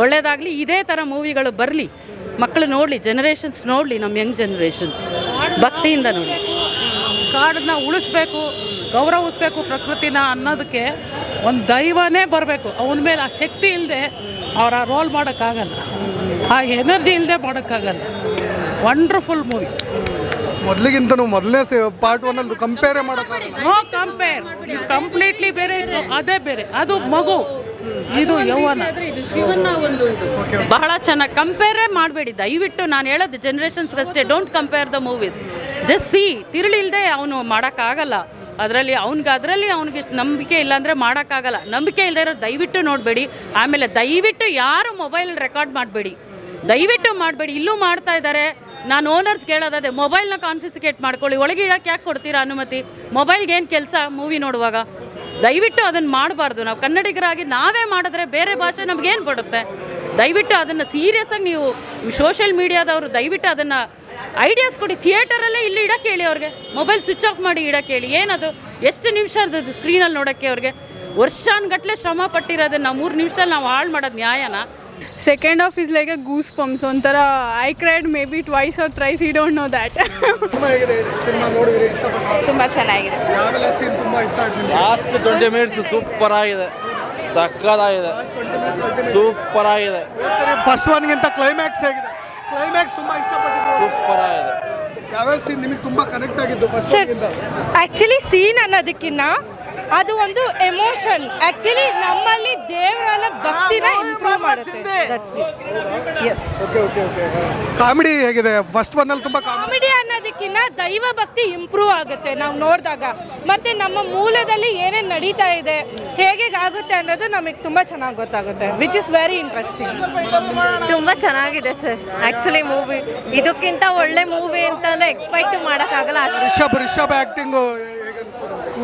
ಒಳ್ಳೇದಾಗಲಿ ಇದೇ ಥರ ಮೂವಿಗಳು ಬರಲಿ. ಮಕ್ಕಳು ನೋಡಲಿ ಜನರೇಷನ್ಸ್ ನೋಡಲಿ ನಮ್ಮ ಯಂಗ್ ಜನರೇಷನ್ಸ್ ಭಕ್ತಿಯಿಂದ ನೋಡಿ ಕಾಡನ್ನ ಉಳಿಸ್ಬೇಕು ಗೌರವಿಸ್ಬೇಕು ಪ್ರಕೃತಿನ ಅನ್ನೋದಕ್ಕೆ ಒಂದು ದೈವನೇ ಬರಬೇಕು. ಅವನ ಮೇಲೆ ಆ ಶಕ್ತಿ ಇಲ್ಲದೆ ಅವರ ರೋಲ್ ಮಾಡೋಕ್ಕಾಗಲ್ಲ. ಆ ಎನರ್ಜಿ ಇಲ್ಲದೆ ಮಾಡೋಕ್ಕಾಗಲ್ಲ. ವಂಡರ್ಫುಲ್ ಮೂವಿ ಮೊದಲಿಗಿಂತನೂ ಮೊದಲನೇ ಪಾರ್ಟ್ ಒನ್ ಅಲ್ಲಿ ಕಂಪೇರೇ ಮಾಡೋಕ್ಕಾಗಲ್ಲ. ನೋ ಕಂಪೇರ್ ಕಂಪ್ಲೀಟ್ಲಿ ಬೇರೆ ಇದು ಅದೇ ಬೇರೆ. ಅದು ಮಗು. ಇದು ಯೌವನ. ಬಹಳ ಚೆನ್ನಾಗಿ ಕಂಪೇರೇ ಮಾಡಬೇಡಿ. ದಯವಿಟ್ಟು ನಾನು ಹೇಳೋದು ಜನರೇಷನ್ಸ್ಗೆ ಅಷ್ಟೇ don't compare the movies just see ತಿರುಳಿಲ್ದೆ ಅವನು ಮಾಡೋಕ್ಕಾಗಲ್ಲ. ಅದರಲ್ಲಿ ಅವ್ನಿಗೆ ಅದರಲ್ಲಿ ಅವ್ನಿಗೆ ನಂಬಿಕೆ ಇಲ್ಲಾಂದರೆ ಮಾಡೋಕ್ಕಾಗಲ್ಲ. ನಂಬಿಕೆ ಇಲ್ಲದೆ ಇರೋ ದಯವಿಟ್ಟು ನೋಡಬೇಡಿ. ಆಮೇಲೆ ದಯವಿಟ್ಟು ಯಾರು ಮೊಬೈಲ್ ರೆಕಾರ್ಡ್ ಮಾಡಬೇಡಿ. ದಯವಿಟ್ಟು ಮಾಡಬೇಡಿ. ಇಲ್ಲೂ ಮಾಡ್ತಾ ಇದ್ದಾರೆ ನಾನು ಓನರ್ಸ್ ಹೇಳೋದೇ ಮೊಬೈಲ್ನ ಕಾನ್ಫಿಸಿಕೇಟ್ ಮಾಡ್ಕೊಳ್ಳಿ. ಒಳಗೆ ಇಡೋಕ್ಕೆ ಯಾಕೆ ಕೊಡ್ತೀರಾ ಅನುಮತಿ? ಮೊಬೈಲ್ಗೆ ಏನು ಕೆಲಸ? ಮೂವಿ ನೋಡುವಾಗ? ದಯವಿಟ್ಟು ಅದನ್ನು ಮಾಡಬಾರ್ದು. ನಾವು ಕನ್ನಡಿಗರಾಗಿ ನಾವೇ ಮಾಡಿದ್ರೆ ಬೇರೆ ಭಾಷೆ ನಮಗೇನು ಬರುತ್ತೆ? ದಯವಿಟ್ಟು ಅದನ್ನು ಸೀರಿಯಸ್ಸಾಗಿ ನೀವು ಸೋಷಿಯಲ್ ಮೀಡಿಯಾದವರು ದಯವಿಟ್ಟು ಅದನ್ನು ಐಡಿಯಾಸ್ ಕೊಡಿ. ಥಿಯೇಟರಲ್ಲೇ ಇಲ್ಲಿ ಇಡೋಕ್ಕೆ ಹೇಳಿ ಅವ್ರಿಗೆ. ಮೊಬೈಲ್ ಸ್ವಿಚ್ ಆಫ್ ಮಾಡಿ ಇಡೋಕ್ಕೆ ಹೇಳಿ. ಏನದು? ಎಷ್ಟು ನಿಮಿಷ ಅದು ಸ್ಕ್ರೀನಲ್ಲಿ ನೋಡೋಕ್ಕೆ ಅವ್ರಿಗೆ? ವರ್ಷಾನ್ಗಟ್ಟಲೆ ಶ್ರಮ ಪಟ್ಟಿರೋದನ್ನು ಮೂರು ನಿಮಿಷದಲ್ಲಿ ನಾವು ಹಾಳು ಮಾಡೋದು ನ್ಯಾಯನಾ? Second half is like a goosebumps ಒಂಥರ I cried maybe twice or thrice I don't know that ತುಂಬ ಚೆನ್ನಾಗಿದೆ. ಯಾವೆಲ್ಲ ಸೀನ್ ತುಂಬ ಇಷ್ಟ ಆಯ್ತು ನಿಮಗೆ? ಲಾಸ್ಟ್ ಟ್ವೆಂಟಿ ಮಿನಿಟ್ಸ್ ಸೂಪರ್ ಆಗಿದೆ. ಸಕ್ಕದಾಗಿದೆ. ಸೂಪರ್ ಆಗಿದೆ. ಫಸ್ಟ್ ಒನ್ಗಿಂತ ಕ್ಲೈಮ್ಯಾಕ್ಸ್ ಆಗಿದೆ ಕ್ಲೈಮ್ಯಾಕ್ಸ್ ತುಂಬ ಇಷ್ಟಪಟ್ಟಿದ್ದು ಸೂಪರ್ ಆಗಿದೆ. ಯಾವ್ಯಾವ ಸೀನ್ ನಿಮಗೆ ತುಂಬ ಕನೆಕ್ಟ್ ಆಗಿದ್ದು ಫಸ್ಟ್ ಆ್ಯಕ್ಚುಲಿ ಸೀನ್ ಅನ್ನೋದಕ್ಕಿಂತ ಅದು ಒಂದು ಎಮೋಷನ್ ಆ್ಯಕ್ಚುಲಿ ನಮ್ಮಲ್ಲಿ yes okay okay okay comedy ಹೇಗಿದೆ? ಫಸ್ಟ್ ಒನ್ ಅಲ್ಲಿ ತುಂಬ ಕಾಮಿಡಿ ಅನ್ನೋದಕ್ಕಿಂತ ದೈವ ಭಕ್ತಿ ಇಂಪ್ರೂವ್ ಆಗುತ್ತೆ ನಾವು ನೋಡಿದಾಗ. ಮತ್ತೆ ನಮ್ಮ ಮೂಲದಲ್ಲಿ ಏನೇನು ನಡೀತಾ ಇದೆ ಹೇಗೆ ಆಗುತ್ತೆ ಅನ್ನೋದು ನಮಗೆ ತುಂಬ ಚೆನ್ನಾಗಿ ಗೊತ್ತಾಗುತ್ತೆ ವಿಚ್ ಇಸ್ ವೆರಿ ಇಂಟ್ರೆಸ್ಟಿಂಗ್ ತುಂಬ ಚೆನ್ನಾಗಿದೆ ಸರ್. ಆ್ಯಕ್ಚುಲಿ ಮೂವಿ ಇದಕ್ಕಿಂತ ಒಳ್ಳೆ ಮೂವಿ ಅಂತ ಎಕ್ಸ್ಪೆಕ್ಟ್ ಮಾಡೋಕ್ಕಾಗಲ್ಲ. ಅಷ್ಟು Rishab Rishab acting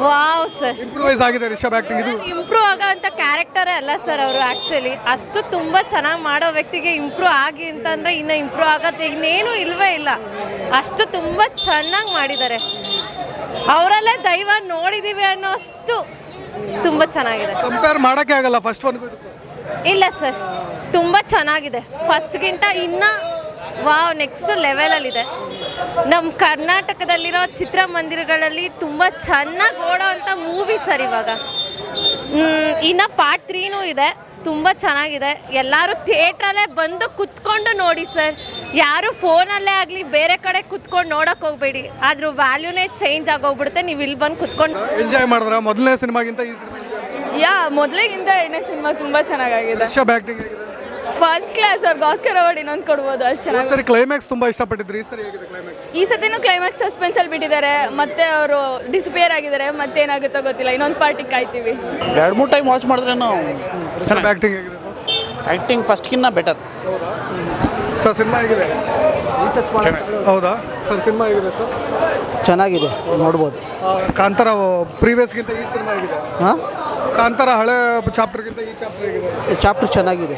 wow sir. Improvise ಆಗಿದೆ ರಿಷಬ್ ಆಕ್ಟಿಂಗ್ ಇದು. ಇಂಪ್ರೂವ್ ಆಗೋಂಥ ಕ್ಯಾರೆಕ್ಟರೇ ಅಲ್ಲ ಸರ್ ಅವರು ಆ್ಯಕ್ಚುಲಿ ಅಷ್ಟು ತುಂಬ ಚೆನ್ನಾಗಿ ಮಾಡೋ ವ್ಯಕ್ತಿಗೆ ಇಂಪ್ರೂವ್ ಆಗಿ ಅಂತಂದರೆ ಇನ್ನು ಇಂಪ್ರೂವ್ ಆಗುತ್ತೆ ಇನ್ನೇನು ಇಲ್ವೇ ಇಲ್ಲ. ಅಷ್ಟು ತುಂಬ ಚೆನ್ನಾಗಿ ಮಾಡಿದ್ದಾರೆ. ಅವರಲ್ಲೇ ದೈವ ನೋಡಿದ್ದೀವಿ ಅನ್ನೋ ಅಷ್ಟು ತುಂಬ ಚೆನ್ನಾಗಿದೆ. ಕಂಪೇರ್ ಮಾಡೋಕ್ಕೆ ಆಗಲ್ಲ ಫಸ್ಟ್ ಒನ್ ಇಲ್ಲ ಸರ್ ತುಂಬ ಚೆನ್ನಾಗಿದೆ. ಫಸ್ಟ್ಗಿಂತ ಇನ್ನ ವಾವ್ ನೆಕ್ಸ್ಟ್ ಲೆವೆಲಲ್ಲಿದೆ ನಮ್ಮ ಕರ್ನಾಟಕದಲ್ಲಿರೋ ಚಿತ್ರಮಂದಿರಗಳಲ್ಲಿ ತುಂಬ ಚೆನ್ನಾಗಿ ಓಡೋ ಅಂಥ ಮೂವಿ ಸರ್ ಇವಾಗ. ಇನ್ನು ಪಾರ್ಟ್ ತ್ರೀನೂ ಇದೆ. ತುಂಬ ಚೆನ್ನಾಗಿದೆ. ಎಲ್ಲರೂ ಥಿಯೇಟ್ರಲ್ಲೇ ಬಂದು ಕುತ್ಕೊಂಡು ನೋಡಿ ಸರ್. ಯಾರು ಫೋನಲ್ಲೇ ಆಗಲಿ ಬೇರೆ ಕಡೆ ಕುತ್ಕೊಂಡು ನೋಡೋಕೆ ಹೋಗಬೇಡಿ. ಅದ್ರ ವ್ಯಾಲ್ಯೂನೇ ಚೇಂಜ್ ಆಗೋಗ್ಬಿಡುತ್ತೆ. ನೀವು ಇಲ್ಲಿ ಬಂದು ಕುತ್ಕೊಂಡು ಎಂಜಾಯ್ ಮಾಡಿದ್ರ? ಮೊದಲನೇ ಸಿನಿಮಾಗಿಂತ ಯಾ ಮೊದಲಿಗಿಂತ ಎರಡನೇ ಸಿನಿಮಾ ತುಂಬ ಚೆನ್ನಾಗಾಗಿದೆ. ಫಸ್ಟ್ ಕ್ಲಾಸ್ ಅವ್ರಿಗೆ ಆಸ್ಕರ್ ಅವಾರ್ಡ್ ಇನ್ನೊಂದು ಕೊಡ್ಬೋದು ಅಷ್ಟು ಚೆನ್ನಾಗಿ ಸರಿ ಕ್ಲೈಮ್ಯಾಕ್ಸ್ ತುಂಬ ಇಷ್ಟಪಟ್ಟಿದ್ರಿ ಈ ಸರಿ ಹೇಗಿದೆ ಕ್ಲೈಮ್ಯಾಕ್ಸ್ ಈ ಸತಿನೂ ಕ್ಲೈಮ್ಯಾಕ್ಸ್ ಸಸ್ಪೆನ್ಸ್ ಅಲ್ಲಿ ಬಿಟ್ಟಿದ್ದಾರೆ ಮತ್ತೆ ಅವರು ಡಿಸ್ಪೇರ್ ಆಗಿದ್ದಾರೆ ಮತ್ತೆ ಏನಾಗುತ್ತೋ ಗೊತ್ತಿಲ್ಲ ಇನ್ನೊಂದು ಪಾರ್ಟಿಗೆ ಕಾಯ್ತೀವಿ. ಎರಡು ಮೂರು ಟೈಮ್ ವಾಚ್ ಮಾಡಿದ್ರೆ ನಾವು ಆ್ಯಕ್ಟಿಂಗ್ ಸರ್ ಆ್ಯಕ್ಟಿಂಗ್ ಫಸ್ಟ್ಗಿನ್ನ ಬೆಟರ್ ಸರ್ ಸಿನಿಮಾ ಹೇಗಿದೆ? ಹೌದಾ? ಸರ್ ಸಿನಿಮಾ ಹೇಗಿದೆ ಸರ್? ಚೆನ್ನಾಗಿದೆ ನೋಡ್ಬೋದು. ಕಾಂತಾರ ಪ್ರೀವಿಯಸ್ಗಿಂತ ಈ ಸಿನಿಮಾ ಆಗಿದೆ ಹಾಂ ಕಾಂತಾರ ಹಳೆ ಚಾಪ್ಟರ್ಗಿಂತ ಈ ಚಾಪ್ಟರ್ ಆಗಿದೆ ಚಾಪ್ಟರ್ ಚೆನ್ನಾಗಿದೆ.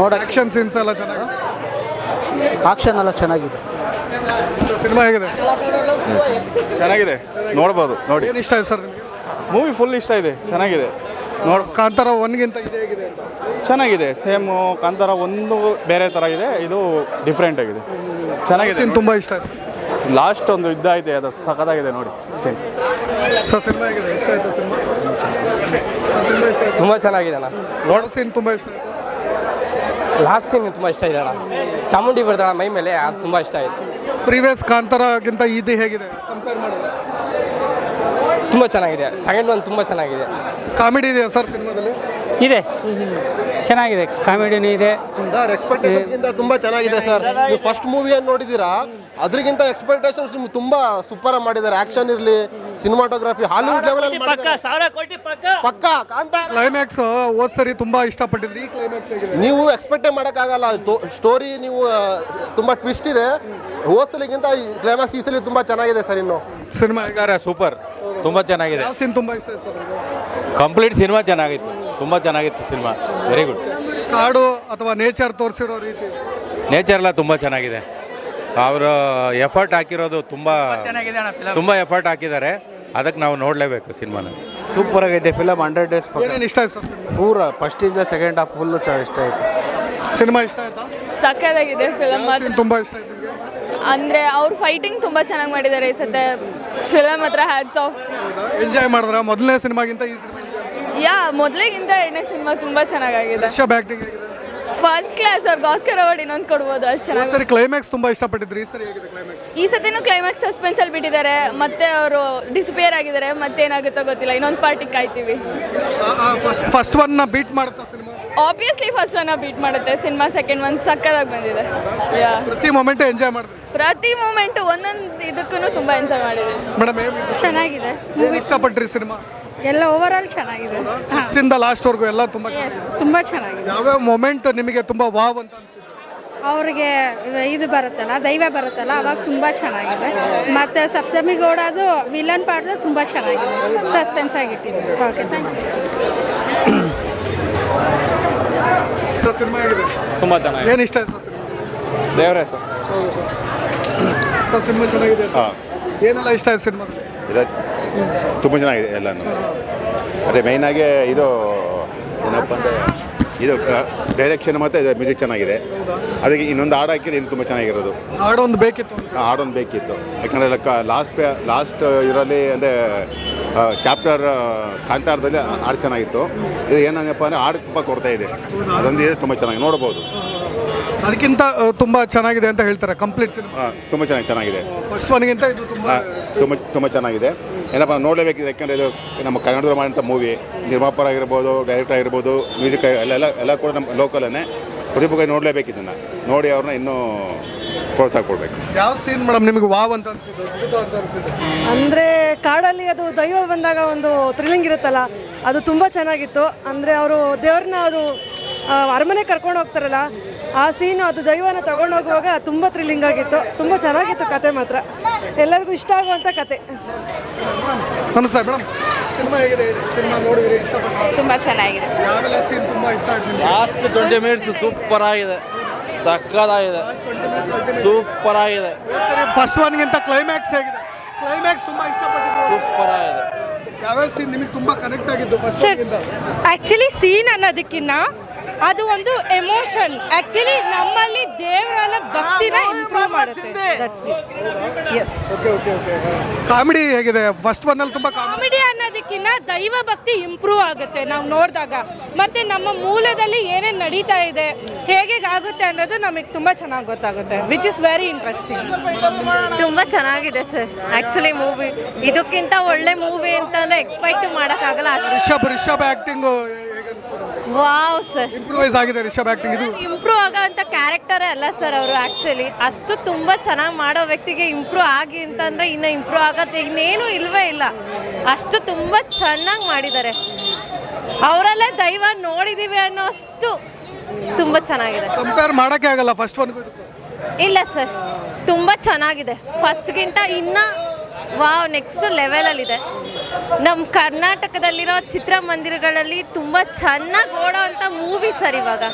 ನೋಡ ಆ್ಯಕ್ಷನ್ ಸೀನ್ಸ್ ಎಲ್ಲ ಚೆನ್ನಾಗಿ ಆಕ್ಷನ್ ಎಲ್ಲ ಚೆನ್ನಾಗಿದೆ. ಸಿನಿಮಾ ಹೇಗಿದೆ? ಚೆನ್ನಾಗಿದೆ. ನೋಡ್ಬೋದು ನೋಡಿ. ಏನು ಇಷ್ಟ ಇದೆ ಸರ್ ನಿಮಗೆ? ಮೂವಿ ಫುಲ್ ಇಷ್ಟ ಇದೆ. ಚೆನ್ನಾಗಿದೆ. ನೋಡ್ ಕಾಂತಾರ ಒನ್ಗಿಂತ ಇದು ಹೇಗಿದೆ ಅಂತ. ಚೆನ್ನಾಗಿದೆ ಸೇಮು ಕಾಂತಾರ ಒಂದು ಬೇರೆ ಥರ ಇದೆ ಇದು ಡಿಫ್ರೆಂಟ್ ಆಗಿದೆ. ಚೆನ್ನಾಗಿದೆ ಸೀನ್ ತುಂಬ ಇಷ್ಟ ಆಯ್ತು. ಲಾಸ್ಟ್ ಒಂದು ಯುದ್ಧ ಇದೆ ಅದು ಸಖತ್ತಾಗಿದೆ ನೋಡಿ. ಸೇಮ್. ಸರ್ ಸಿನಿಮಾ ಹೇಗಿದೆ? ಇಷ್ಟ ಆಯ್ತಾ ಸಿನಿಮಾ? ಸರ್ ಸಿನಿಮಾ ಇಷ್ಟ ಆಯ್ತು? ತುಂಬ ಚೆನ್ನಾಗಿದೆ ಅಣ್ಣ. ನೋಡೋ ಸೀನ್ ತುಂಬ ಇಷ್ಟ ಆಯ್ತು? ಲಾಸ್ಟ್ ಸೀನ್ ತುಂಬ ಇಷ್ಟ ಇದೆ ಅಣ್ಣ. ಚಾಮುಂಡಿ ಬರ್ತಾಳ ಮೈ ಮೇಲೆ ಅದು ತುಂಬ ಇಷ್ಟ ಆಯಿತು. ಪ್ರೀವಿಯಸ್ ಕಾಂತಾರಗಿಂತ ಇದು ಹೇಗಿದೆ? ಕಂಪೇರ್ ಮಾಡಿದ್ರೆ ತುಂಬ ಚೆನ್ನಾಗಿದೆ. ಸೆಕೆಂಡ್ ಒನ್ ತುಂಬ ಚೆನ್ನಾಗಿದೆ. ಕಾಮಿಡಿ ಇದೆಯಾ ಸರ್ ಸಿನಿಮಾದಲ್ಲಿ? ಇದೆ. ಚೆನ್ನಾಗಿದೆ. ಕಾಮಿಡಿನೂ ಇದೆ. ಸರ್ ಎಕ್ಸ್ಪೆಕ್ಟೇಷನ್ಗಿಂತ ತುಂಬ ಚೆನ್ನಾಗಿದೆ ಸರ್. ನೀವು ಫಸ್ಟ್ ಮೂವಿಯನ್ನು ನೋಡಿದ್ದೀರಾ? ಅದರಿಗಿಂತ ಎಕ್ಸ್ಪೆಕ್ಟೇಷನ್ಸ್ ನಿಮ್ಗೆ ತುಂಬ ಸೂಪರ್ ಮಾಡಿದ್ದಾರೆ. ಆಕ್ಷನ್ ಇರಲಿ ಸಿನಿಮಾಟೋಗ್ರಫಿ ಹಾಲಿವುಡ್ ಲೆವೆಲ್ ಅಲ್ಲಿ ಪಕ್ಕ ಕ್ಲೈಮ್ಯಾಕ್ಸ್ ಹೋದ್ ಸರಿ ತುಂಬ ಇಷ್ಟಪಟ್ಟಿದ್ರಿ. ಈ ಕ್ಲೈಮ್ಯಾಕ್ಸ್ ನೀವು ಎಕ್ಸ್ಪೆಕ್ಟೇ ಮಾಡೋಕ್ಕಾಗಲ್ಲ. ಸ್ಟೋರಿ ನೀವು ತುಂಬ ಟ್ವಿಸ್ಟ್ ಇದೆ. ಹೋಸಲಿಗಿಂತ ಕ್ಲೈಮ್ಯಾಕ್ಸ್ ಈ ಸಲ ತುಂಬ ಚೆನ್ನಾಗಿದೆ ಸರ್ ಇನ್ನು. Cinema super. ತುಂಬ ಚೆನ್ನಾಗಿದೆ. ಯಾವ ಸೀನ್ ತುಂಬಾ ಇಷ್ಟ ಆಯ್ತು ಸರ್ ಕಂಪ್ಲೀಟ್ ಸಿನಿಮಾ ಚೆನ್ನಾಗಿತ್ತು. ತುಂಬ ಚೆನ್ನಾಗಿತ್ತು ಸಿನಿಮಾ. ವೆರಿ ಗುಡ್ ಕಾಡು ಅಥವಾ ನೇಚರ್ ತೋರಿಸಿರೋ ರೀತಿ? ನೇಚರ್ ಎಲ್ಲ ತುಂಬ ಚೆನ್ನಾಗಿದೆ. ಅವರು ಎಫರ್ಟ್ ಹಾಕಿರೋದು ತುಂಬ ತುಂಬ ಎಫರ್ಟ್ ಹಾಕಿದ್ದಾರೆ. ಅದಕ್ಕೆ ನಾವು ನೋಡಲೇಬೇಕು ಸಿನಿಮಾನ. ಸೂಪರ್ ಆಗೈತೆ ಫಿಲಮ್ ಹಂಡ್ರೆಡ್ ಡೇಸ್ ಏನೇನು ಇಷ್ಟ ಆಯ್ತು ಸರ್ ಸಿನಿಮಾ? ಪೂರ ಫಸ್ಟಿಂದ ಸೆಕೆಂಡ್ ಹಾಫ್ ಫುಲ್ಲು ಚ ಇಷ್ಟ ಆಯಿತು. ಸಿನಿಮಾ ಇಷ್ಟ ಆಯ್ತಾ? ಸಕ್ಕತ್ತಾಗಿದೆ ಫಿಲಮ್ ತುಂಬ ಇಷ್ಟ ಆಯ್ತು ಅಂದ್ರೆ ಅಂದರೆ ಅವ್ರ ಫೈಟಿಂಗ್ ತುಂಬ ಚೆನ್ನಾಗಿ ಮಾಡಿದ್ದಾರೆ ಈ ಸತೆ. ಫಿಲಮ್ ಹತ್ರ ಹ್ಯಾಟ್ಸ್ ಆಫ್. ಎಂಜಾಯ್ ಮಾಡಿದ್ರ? ಮೊದಲನೇ ಸಿನಿಮಾಗಿಂತ ಈ ಸಿನಿಮಾ ಯಾ ಮೊದಲಿಗಿಂತ ಎರಡನೇ ಸಿನಿಮಾ ತುಂಬ ಚೆನ್ನಾಗಾಗಿದೆ. ಹೇಗಿದೆ? ಫಸ್ಟ್ ಕ್ಲಾಸ್ ಅವ್ರಿಗೆ ಆಸ್ಕರ್ ಅವಾರ್ಡ್ ಇನ್ನೊಂದು ಕೊಡ್ಬೋದು ಅಷ್ಟು ಚೆನ್ನಾಗಿ ಸರಿ ಕ್ಲೈಮ್ಯಾಕ್ಸ್ ತುಂಬಾ ಇಷ್ಟಪಟ್ಟಿದ್ರಿ. ಈ ಸರಿ ಹೇಗಿದೆ ಕ್ಲೈಮ್ಯಾಕ್ಸ್ ಈ ಸತಿನೂ ಕ್ಲೈಮ್ಯಾಕ್ಸ್ ಸಸ್ಪೆನ್ಸಲ್ಲಿ ಬಿಟ್ಟಿದ್ದಾರೆ. ಮತ್ತೆ ಅವರು ಡಿಸ್ಪಿಯರ್ ಆಗಿದ್ದಾರೆ. ಮತ್ತೇನಾಗುತ್ತೋ ಗೊತ್ತಿಲ್ಲ. ಇನ್ನೊಂದು ಪಾರ್ಟಿ ಕಾಯ್ತೀವಿ. ಫಸ್ಟ್ ಫಸ್ಟ್ ಒನ್ನ ಬೀಟ್ ಮಾಡುತ್ತಾ ಸಿನಿಮಾ? ಆಬ್ವಿಯಸ್ಲಿ ಫಸ್ಟ್ ಒನ್ನ ಬೀಟ್ ಮಾಡುತ್ತೆ. ಸಿನಿಮಾ ಸೆಕೆಂಡ್ ಒನ್ ಸಕ್ಕದಾಗಿ ಬಂದಿದೆ. ಯಾ. ಪ್ರತಿ ಮೊಮೆಂಟ್ ಎಂಜಾಯ್ ಮಾಡಿದ್ರಿ ಪ್ರತಿ ಮೂಮೆಂಟು ಒಂದೊಂದು ಇದಕ್ಕೂ ತುಂಬ ಎಂಜಾಯ್ ಮಾಡಿದೆ. ಮೇಡಮ್ ಚೆನ್ನಾಗಿದೆ. ಏನು ಇಷ್ಟಪಟ್ರಿ ಸಿನಿಮಾ? ಎಲ್ಲ ಓವರ್ ಆಲ್ ಚೆನ್ನಾಗಿದೆ. ಫಸ್ಟ್ ಇಂದ ಲಾಸ್ಟ್ ವರ್ಗು ಎಲ್ಲ ತುಂಬಾ ಚೆನ್ನಾಗಿದೆ. ತುಂಬ ಚೆನ್ನಾಗಿದೆ. ಯಾವ ಮೊಮೆಂಟ್ ನಿಮಗೆ ತುಂಬಾ ವಾವ್ ಅಂತ ಅವ್ರಿಗೆ ಇದು ಬರುತ್ತಲ್ಲ ದೈವ ಬರುತ್ತಲ್ಲ ಅವಾಗ ತುಂಬ ಚೆನ್ನಾಗಿದೆ. ಮತ್ತು ಸಪ್ತಮಿ ಗೌಡದು ವಿಲನ್ ಪಾಡ್ದು ತುಂಬ ಚೆನ್ನಾಗಿದೆ. Suspense ಆಗಿಟ್ಟಿದೆ okay thank you sir cinema ಆಗಿದೆ ತುಂಬ ಚೆನ್ನಾಗಿದೆ. ಏನು ಇಷ್ಟ ಆಯ್ತು ಸರ್ ದೇವರೇ ಸರ್. ಸರ್ ಸಿನಿಮಾ ಚೆನ್ನಾಗಿದೆ ಹಾಂ. ಏನೆಲ್ಲ ಇಷ್ಟ ಆಯ್ತು ಸಿನಿಮಾ ಇದು ತುಂಬ ಚೆನ್ನಾಗಿದೆ ಎಲ್ಲನೂ. ಅದೇ ಮೇಯ್ನಾಗಿ ಇದು ಏನಪ್ಪ ಅಂದರೆ ಇದು ಡೈರೆಕ್ಷನ್ ಮತ್ತೆ ಮ್ಯೂಸಿಕ್ ಚೆನ್ನಾಗಿದೆ. ಅದಕ್ಕೆ ಇನ್ನೊಂದು ಹಾಡು ಹಾಕಿದ್ರೆ ಇನ್ನು ತುಂಬ ಚೆನ್ನಾಗಿರೋದು. ಹಾಡೊಂದು ಬೇಕಿತ್ತು ಹಾಡೊಂದು ಬೇಕಿತ್ತು. ಯಾಕಂದರೆ ಲಾಸ್ಟ್ ಲಾಸ್ಟ್ ಇದರಲ್ಲಿ ಅಂದರೆ ಚಾಪ್ಟರ್ ಕಾಂತಾರದಲ್ಲಿ ಹಾಡು ಚೆನ್ನಾಗಿತ್ತು. ಇದು ಏನಪ್ಪ ಅಂದರೆ ಹಾಡು ತುಂಬ ಕೊಡ್ತಾ ಇದೆ. ಅದೊಂದು ಇದೆ ತುಂಬ ಚೆನ್ನಾಗಿ ನೋಡ್ಬೋದು. ಅದಕ್ಕಿಂತ ತುಂಬಾ ಚೆನ್ನಾಗಿದೆ ಅಂತ ಹೇಳ್ತಾರೆ ಕಂಪ್ಲೀಟ್ ಸಿನಿಮಾ ತುಂಬ ಚೆನ್ನಾಗಿ ಚೆನ್ನಾಗಿದೆ. ಫಸ್ಟ್ ಒನ್ಗಿಂತ ಇದು ತುಂಬಾ ತುಂಬಾ ತುಂಬ ಚೆನ್ನಾಗಿದೆ. ಏನಪ್ಪ ನೋಡಲೇಬೇಕಿದೆ ಯಾಕಂದರೆ ಇದು ನಮ್ಮ ಕನ್ನಡದ ಮಾಡಿದಂಥ ಮೂವಿ ನಿರ್ಮಾಪಕರಾಗಿರ್ಬೋದು ಡೈರೆಕ್ಟರ್ ಆಗಿರ್ಬೋದು ಮ್ಯೂಸಿಕ್ ಎಲ್ಲ ಎಲ್ಲ ಎಲ್ಲ ಕೂಡ ನಮ್ಮ ಲೋಕಲನ್ನೇ ಪ್ರತಿಭೆ ನೋಡಲೇಬೇಕು ಇದನ್ನು. ನೋಡಿ ಅವ್ರನ್ನ ಇನ್ನೂ ಪ್ರೋತ್ಸಾಹ ಕೊಡಬೇಕು. ಯಾವ ಸೀನ್ ಮೇಡಮ್ ನಿಮಗೆ ವಾವ್ ಅಂತ ಅನ್ಸಿದ್ದು ಅಂತ ಅನ್ಸಿದ್ದು ಅಂದರೆ ಕಾಡಲ್ಲಿ ಅದು ದೈವ ಬಂದಾಗ ಒಂದು ಥ್ರಿಲ್ಲಿಂಗ್ ಇರುತ್ತಲ್ಲ ಅದು ತುಂಬ ಚೆನ್ನಾಗಿತ್ತು. ಅಂದರೆ ಅವರು ದೇವ್ರನ್ನ ಅವರು ಅರಮನೆ ಕರ್ಕೊಂಡು ಹೋಗ್ತಾರಲ್ಲ ಆ ಸೀನು ಅದು ದೈವನ ತಗೊಂಡೋಗುವಾಗ ತುಂಬ ಥ್ರಿಲ್ಲಿಂಗ್ ಆಗಿತ್ತು. ತುಂಬ ಚೆನ್ನಾಗಿತ್ತು ಕತೆ ಮಾತ್ರ. ಎಲ್ಲರಿಗೂ ಇಷ್ಟ ಆಗುವಂಥ ಕತೆ. ನಮಸ್ತೆ ಮೇಡಮ್. ಸಿನಿಮಾ ಹೇಗಿದೆ? ಸಿನಿಮಾ ನೋಡಿದ್ರಿ ಇಷ್ಟಪಟ್ಟು? ತುಂಬ ಚೆನ್ನಾಗಿದೆ. ಯಾವೆಲ್ಲ ಸೀನ್ ತುಂಬಾ ಇಷ್ಟ ಆಯ್ತು ನಿಮಗೆ? ಲಾಸ್ಟ್ ಟ್ವೆಂಟಿ ಮಿನಿಟ್ಸ್ ಸೂಪರ್ ಆಗಿದೆ. ಸಕ್ಕದಾಗಿದೆ ಸೂಪರ್ ಆಗಿದೆ. ಫಸ್ಟ್ ಒನ್ಗಿಂತ ಕ್ಲೈಮ್ಯಾಕ್ಸ್ ಆಗಿದೆ ಕ್ಲೈಮ್ಯಾಕ್ಸ್ ತುಂಬಾ ಇಷ್ಟಪಟ್ಟಿದ್ದು ಸೂಪರ್ ಆಗಿದೆ. ಯಾವ್ಯಾವ ಸೀನ್ ನಿಮಗೆ ತುಂಬಾ ಕನೆಕ್ಟ್ ಆಗಿದ್ದು ಫಸ್ಟ್ ಆ್ಯಕ್ಚುಲಿ ಸೀನ್ ಅನ್ನೋದಕ್ಕಿಂತ ಅದು ಒಂದು ಎಮೋಷನ್. ಆಕ್ಚುಲಿ ನಮ್ಮಲ್ಲಿ ದೇವರ ಭಕ್ತಿನ ಇಂಪ್ರೂವ್ ಮಾಡುತ್ತೆ. Yes okay okay okay comedy ಹೇಗಿದೆ? ಫಸ್ಟ್ ಒನ್ ಅಲ್ಲಿ ತುಂಬಾ ಕಾಮಿಡಿ ಅನ್ನೋದಕ್ಕಿಂತ ದೈವ ಭಕ್ತಿ ಇಂಪ್ರೂವ್ ಆಗುತ್ತೆ. ನಾವು ನೋಡಿದಾಗ. ಮತ್ತೆ ನಮ್ಮ ಮೂಲದಲ್ಲಿ ಏನೇನು ನಡೀತಾ ಇದೆ ಹೇಗೆ ಆಗುತ್ತೆ ಅನ್ನೋದು ನಮಗೆ ತುಂಬಾ ಚೆನ್ನಾಗಿ ಗೊತ್ತಾಗುತ್ತೆ ವಿಚ್ ಇಸ್ ವೆರಿ ಇಂಟ್ರೆಸ್ಟಿಂಗ್ ತುಂಬಾ ಚೆನ್ನಾಗಿದೆ ಸರ್. ಆಕ್ಚುಲಿ ಮೂವಿ ಇದಕ್ಕಿಂತ ಒಳ್ಳೆ ಮೂವಿ ಅಂತ ಎಕ್ಸ್ಪೆಕ್ಟ್ ಮಾಡೋಕ್ಕಾಗಲ್ಲ. ಆಗಲ್ಲ Rishab Rishab acting wow sir. Improvise ಆಗಿದೆ ರಿಷಬ್ ಆಕ್ಟಿಂಗ್ ಇದು. ಇಂಪ್ರೂವ್ ಆಗಂತ ಕ್ಯಾರೆಕ್ಟರೇ ಅಲ್ಲ ಸರ್ ಅವರು ಆ್ಯಕ್ಚುಲಿ ಅಷ್ಟು ತುಂಬ ಚೆನ್ನಾಗಿ ಮಾಡೋ ವ್ಯಕ್ತಿಗೆ ಇಂಪ್ರೂವ್ ಆಗಿ ಅಂತಂದರೆ ಇನ್ನು ಇಂಪ್ರೂವ್ ಆಗೋದು ಇನ್ನೇನು ಇಲ್ವೇ ಇಲ್ಲ. ಅಷ್ಟು ತುಂಬ ಚೆನ್ನಾಗಿ ಮಾಡಿದ್ದಾರೆ. ಅವರಲ್ಲೇ ದೈವ ನೋಡಿದ್ದೀವಿ ಅನ್ನೋ ಅಷ್ಟು ತುಂಬ ಚೆನ್ನಾಗಿದೆ. ಕಂಪೇರ್ ಮಾಡಕ್ಕೆ ಆಗಲ್ಲ ಫಸ್ಟ್ ಒನ್ ಇಲ್ಲ ಸರ್ ತುಂಬ ಚೆನ್ನಾಗಿದೆ. ಫಸ್ಟ್ಗಿಂತ ಇನ್ನೂ ವಾವ್ ನೆಕ್ಸ್ಟ್ ಲೆವೆಲಲ್ಲಿದೆ ನಮ್ಮ ಕರ್ನಾಟಕದಲ್ಲಿರೋ ಚಿತ್ರಮಂದಿರಗಳಲ್ಲಿ ತುಂಬ ಚೆನ್ನಾಗಿ ಓಡೋ ಅಂಥ ಮೂವಿ ಸರ್ ಇವಾಗ